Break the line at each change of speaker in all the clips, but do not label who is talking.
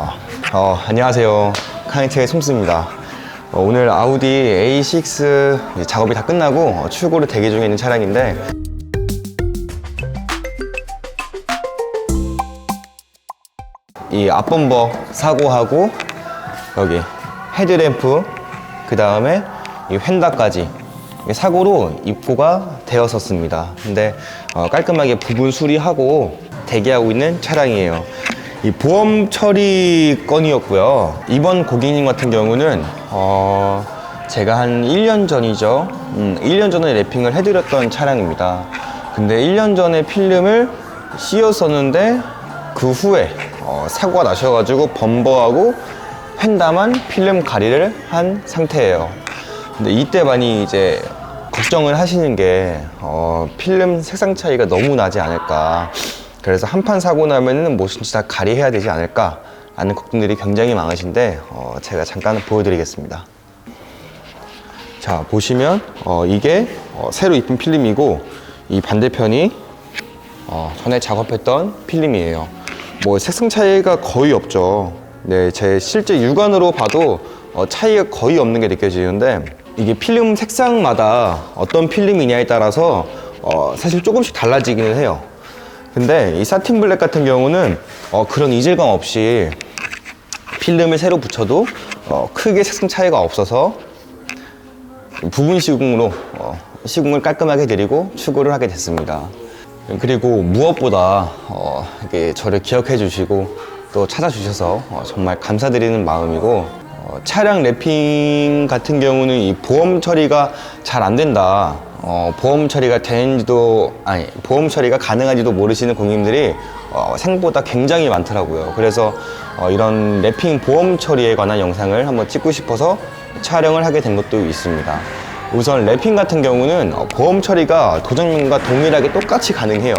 어, 어, 안녕하세요. 카니트의 솜스입니다. 어, 오늘 아우디 A6 이제 작업이 다 끝나고 어, 출고를 대기 중에 있는 차량인데 이 앞범버 사고하고 여기 헤드램프 그 다음에 이 휀다까지 사고로 입고가 되었었습니다. 근데 어, 깔끔하게 부분 수리하고 대기하고 있는 차량이에요. 이 보험 처리 건이었고요. 이번 고객님 같은 경우는 어, 제가 한 1년 전이죠. 음, 1년 전에 랩핑을 해드렸던 차량입니다. 근데 1년 전에 필름을 씌웠었는데 그 후에 어, 사고가 나셔가지고 범버하고 펜다만 필름 가리를 한 상태예요. 근데 이때 많이 이제 걱정을 하시는 게 어, 필름 색상 차이가 너무 나지 않을까. 그래서 한 판 사고 나면은 뭐든지 다 가리해야 되지 않을까. 라는 걱정들이 굉장히 많으신데 어, 제가 잠깐 보여드리겠습니다. 자 보시면 어, 이게 어, 새로 입힌 필름이고 이 반대편이 어, 전에 작업했던 필름이에요. 뭐 색상 차이가 거의 없죠. 네, 제 실제 육안으로 봐도 어, 차이가 거의 없는 게 느껴지는데 이게 필름 색상마다 어떤 필름이냐에 따라서 어, 사실 조금씩 달라지기는 해요. 근데 이 사틴 블랙 같은 경우는 어, 그런 이질감 없이 필름을 새로 붙여도 어, 크게 색상 차이가 없어서 부분 시공으로 어, 시공을 깔끔하게 드리고 출고를 하게 됐습니다. 그리고 무엇보다 어, 이렇게 저를 기억해 주시고 또 찾아주셔서 어, 정말 감사드리는 마음이고 어, 차량 랩핑 같은 경우는 이 보험 처리가 잘 안 된다. 어, 보험 처리가 되는지도 아니 보험 처리가 가능한지도 모르시는 고객님들이 어, 생각보다 굉장히 많더라고요. 그래서 어, 이런 랩핑 보험 처리에 관한 영상을 한번 찍고 싶어서 촬영을 하게 된 것도 있습니다. 우선 랩핑 같은 경우는 어, 보험 처리가 도장면과 동일하게 똑같이 가능해요.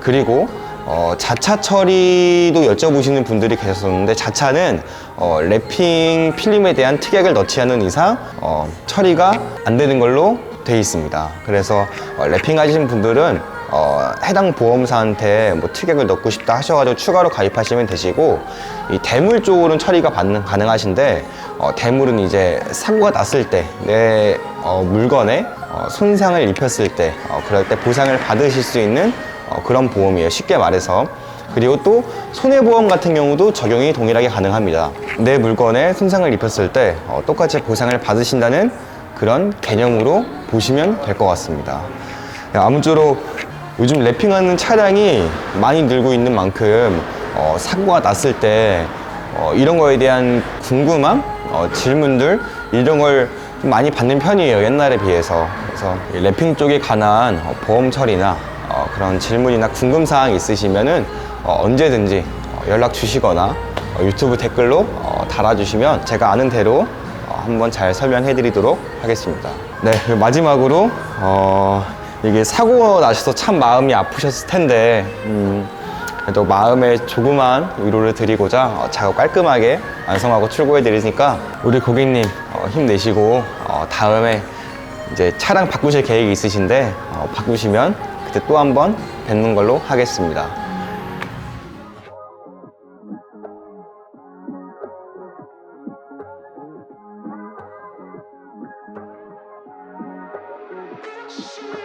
그리고 어, 자차 처리도 여쭤보시는 분들이 계셨었는데 자차는 어, 랩핑 필름에 대한 특약을 넣지 않은 이상 어, 처리가 안 되는 걸로 돼 있습니다. 그래서 어, 랩핑 하시는 분들은 어, 해당 보험사한테 뭐 특약을 넣고 싶다 하셔가지고 추가로 가입하시면 되시고 이 대물 쪽으로는 처리가 받는, 가능하신데 어, 대물은 이제 사고가 났을 때내 어, 물건에 어, 손상을 입혔을 때 어, 그럴 때 보상을 받으실 수 있는 어, 그런 보험이에요. 쉽게 말해서. 그리고 또 손해보험 같은 경우도 적용이 동일하게 가능합니다. 내 물건에 손상을 입혔을 때 어, 똑같이 보상을 받으신다는 그런 개념으로 보시면 될 것 같습니다. 아무쪼록 요즘 랩핑하는 차량이 많이 늘고 있는 만큼 어, 사고가 났을 때 어, 이런 거에 대한 궁금함, 어, 질문들 이런 걸좀 많이 받는 편이에요 옛날에 비해서 그래서 이 랩핑 쪽에 관한 어, 보험 처리나 어, 그런 질문이나 궁금 사항 있으시면은 어, 언제든지 어, 연락 주시거나 어, 유튜브 댓글로 어, 달아주시면 제가 아는 대로 어, 한번 잘 설명해 드리도록 하겠습니다. 네, 그리고 마지막으로, 어, 이게 사고 나셔서 참 마음이 아프셨을 텐데, 음, 그래도 마음에 조그만 위로를 드리고자 어, 작업 깔끔하게 완성하고 출고해 드리니까 우리 고객님 어, 힘내시고 어, 다음에 이제 차량 바꾸실 계획이 있으신데 어, 바꾸시면 그때 또 한 번 뵙는 걸로 하겠습니다. shoot.